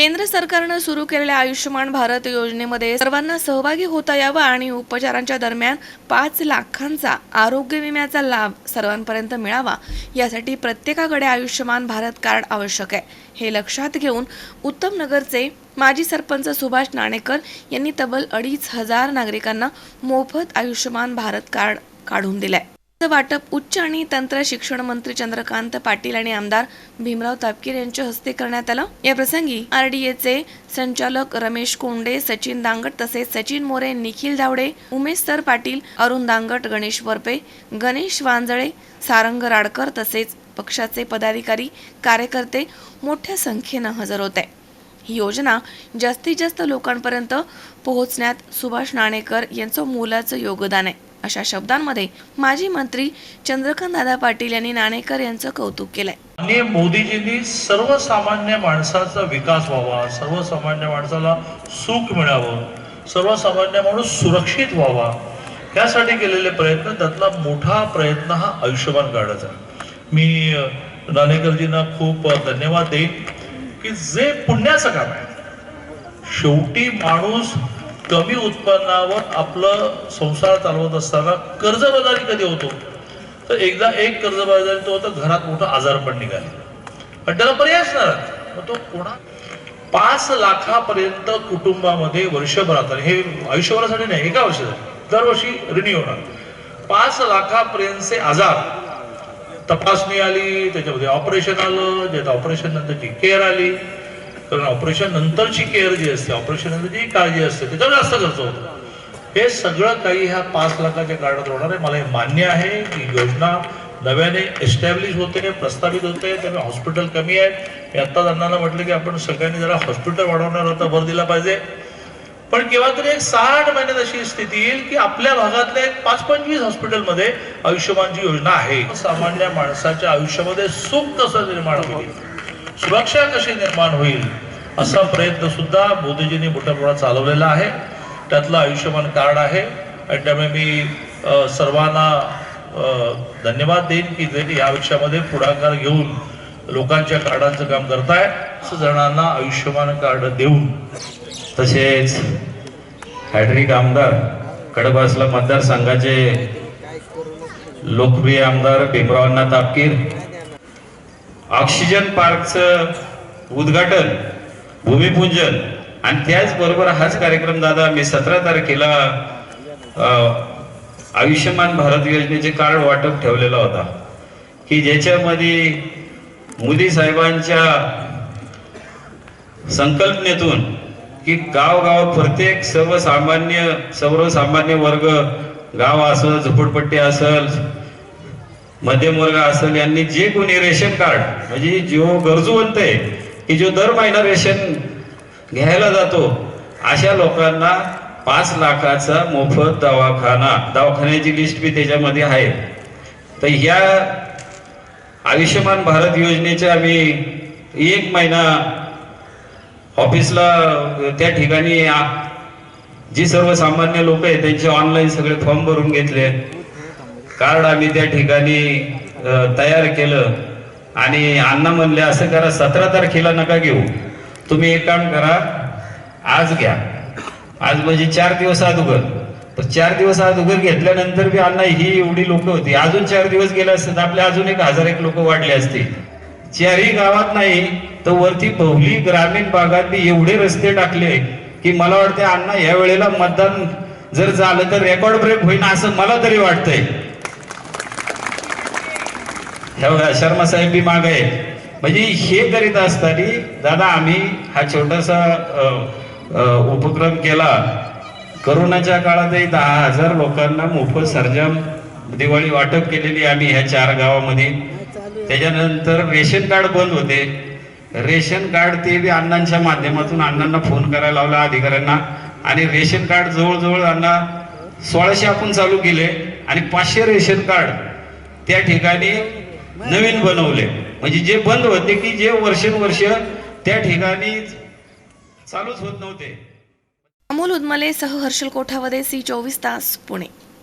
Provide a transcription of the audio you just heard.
केंद्र सरकारनं सुरू केलेल्या आयुष्यमान भारत योजनेमध्ये सर्वांना सहभागी होता यावा आणि उपचारांच्या दरम्यान पाच लाखांचा आरोग्य विम्याचा लाभ सर्वांपर्यंत मिळावा यासाठी प्रत्येकाकडे आयुष्यमान भारत कार्ड आवश्यक आहे. हे लक्षात घेऊन उत्तम नगरचे माजी सरपंच सुभाष नाणेकर यांनी तब्बल अडीच हजार नागरिकांना मोफत आयुष्यमान भारत कार्ड काढून दिलंय. वाटप उच्च आणि तंत्र शिक्षण मंत्री चंद्रकांत पाटील आणि आमदार भीमराव तापकीर यांच्या हस्ते करण्यात आलं. या प्रसंगी आरडीएचे संचालक रमेश कोंडे सचिन दांगट तसेच सचिन मोरे निखिल धावडे उमेश सर पाटील अरुण दांगट गणेश वरपे गणेश वांजळे सारंग राडकर तसेच पक्षाचे पदाधिकारी कार्यकर्ते मोठ्या संख्येनं हजर होते. ही योजना जास्तीत जास्त लोकांपर्यंत पोहोचण्यात सुभाष नाणेकर यांचं मोलाचं योगदान आहे. अशा शब्दांमध्ये माजी मंत्री चंद्रकांत दादा पाटील यांनी नाणेकर यांचं कौतुक केलंय. मोदीजींनी सर्वसामान्य माणसाचा विकास व्हावा सर्वसामान्य माणसाला सुख मिळावं सर्वसामान्य माणूस सुरक्षित व्हावा यासाठी केलेले प्रयत्न त्यातला मोठा प्रयत्न हा आयुष्यमान कार्डाचा मी नाणेकरजींना खूप धन्यवाद देईन की जे पुण्याचं काम आहे शेवटी माणूस कमी उत्पन्नावर आपलं संसार चालवत असताना कर्जबाजारी कधी होतो? तर एकदा एक कर्जबाजारी तो होता घरात मोठं आजारपण निघाले. पण त्याला पर्याय असणार मग तो कोणा पाच लाखापर्यंत कुटुंबामध्ये वर्षभरात आणि हे आयुष्यभरासाठी नाही एका वर्षासाठी. दरवर्षी रिन्यू होणार. पाच लाखापर्यंतचे आजार. तपासणी आली त्याच्यामध्ये ऑपरेशन आलं ज्यात ऑपरेशन नंतरची केअर आली. कारण ऑपरेशन नंतरची केअर जी असते ऑपरेशन नंतरची काळजी असते त्याच्यावर जास्त खर्च होतो. हे सगळं काही ह्या पाच लाखाच्या कार्डात होणार आहे. मला हे मान्य आहे की योजना नव्याने एस्टॅब्लिश होते प्रस्तावित होते त्यामुळे हॉस्पिटल कमी आहेत मी आत्ताच अण्णाला म्हटलं की आपण सगळ्यांनी जरा हॉस्पिटल वाढवणार आता भर दिला पाहिजे. पण केव्हा तरी एक साठ महिन्यात अशी स्थिती येईल की आपल्या भागातल्या एक पाच पंचवीस हॉस्पिटलमध्ये आयुष्यमानची योजना आहे. सामान्य माणसाच्या आयुष्यामध्ये सुख कसं निर्माण होईल? सुरक्षा कशी निर्माण होईल असा प्रयत्न सुद्धा मोदीजींनी मोठ्या प्रमाणात चालवलेला आहे. त्यातलं आयुष्यमान कार्ड आहे. आणि त्यामुळे मी सर्वांना धन्यवाद देईन की जे या विषयामध्ये पुढाकार घेऊन लोकांच्या कार्डांचं काम करताय. असं जणांना आयुष्यमान कार्ड देऊन. तसेच हॅड्रिक आमदार कडबासला मतदारसंघाचे लोकप्रिय आमदार भीमरावांना तापकीर ऑक्सिजन पार्कचं उद्घाटन भूमिपूजन आणि त्याचबरोबर हाच कार्यक्रम दादा मी सतरा तारखेला आयुष्यमान भारत योजनेचे कार्ड वाटप ठेवलेला होता. की ज्याच्यामध्ये मोदी साहेबांच्या संकल्पनेतून की गावगाव प्रत्येक सर्वसामान्य सर्वसामान्य वर्ग गाव असेल झोपडपट्टी असेल मध्यमवर्ग असेल यांनी जे कोणी रेशन कार्ड म्हणजे जो गरजूवंत आहे की जो दर महिना रेशन घ्यायला जातो अशा लोकांना पाच लाखाचा मोफत दवाखाना दवाखान्याची लिस्ट बी त्याच्यामध्ये आहे. तर ह्या आयुष्यमान भारत योजनेचे आम्ही एक महिना ऑफिसला त्या ठिकाणी आ- जी सर्वसामान्य लोक आहेत त्यांचे ऑनलाईन सगळे फॉर्म भरून घेतले. कार्ड आम्ही त्या ठिकाणी तयार केलं. आणि अण्णा म्हणले असं करा सतरा तारखेला नका घेऊ. तुम्ही एक काम करा आज घ्या. आज म्हणजे चार दिवस अगोदर. तर चार दिवस अगोदर घेतल्यानंतर बी अण्णा ही एवढी लोक होती. अजून चार दिवस गेले असते तर आपले अजून एक हजार एक लोक वाढले असते. चारही गावात नाही तर वरती भवली ग्रामीण भागात बी एवढे रस्ते टाकले की मला वाटते अण्णा या वेळेला मतदान जर झालं तर रेकॉर्ड ब्रेक होईन असं मला तरी वाटतंय. शर्मा साहेब बी माग आहे म्हणजे हे करीत असताना दादा आम्ही हा छोटासा उपक्रम केला. करोनाच्या काळातही दहा हजार लोकांना मोफत सर्जम दिवाळी वाटप केलेली आम्ही ह्या चार गावामध्ये. त्याच्यानंतर रेशन कार्ड बंद होते. रेशन कार्ड ते बी अण्णांच्या माध्यमातून अण्णांना फोन करायला लावला अधिकाऱ्यांना. आणि रेशन कार्ड जवळजवळ अण्णा सोळाशे आपण चालू केले. आणि पाचशे रेशन कार्ड त्या ठिकाणी नवीन बनवले. म्हणजे जे बंद होते की जे वर्षानुवर्ष त्या ठिकाणी चालूच होत नव्हते. अमोल उदमले सह हर्षल कोठावदे सी चोवीस तास पुणे.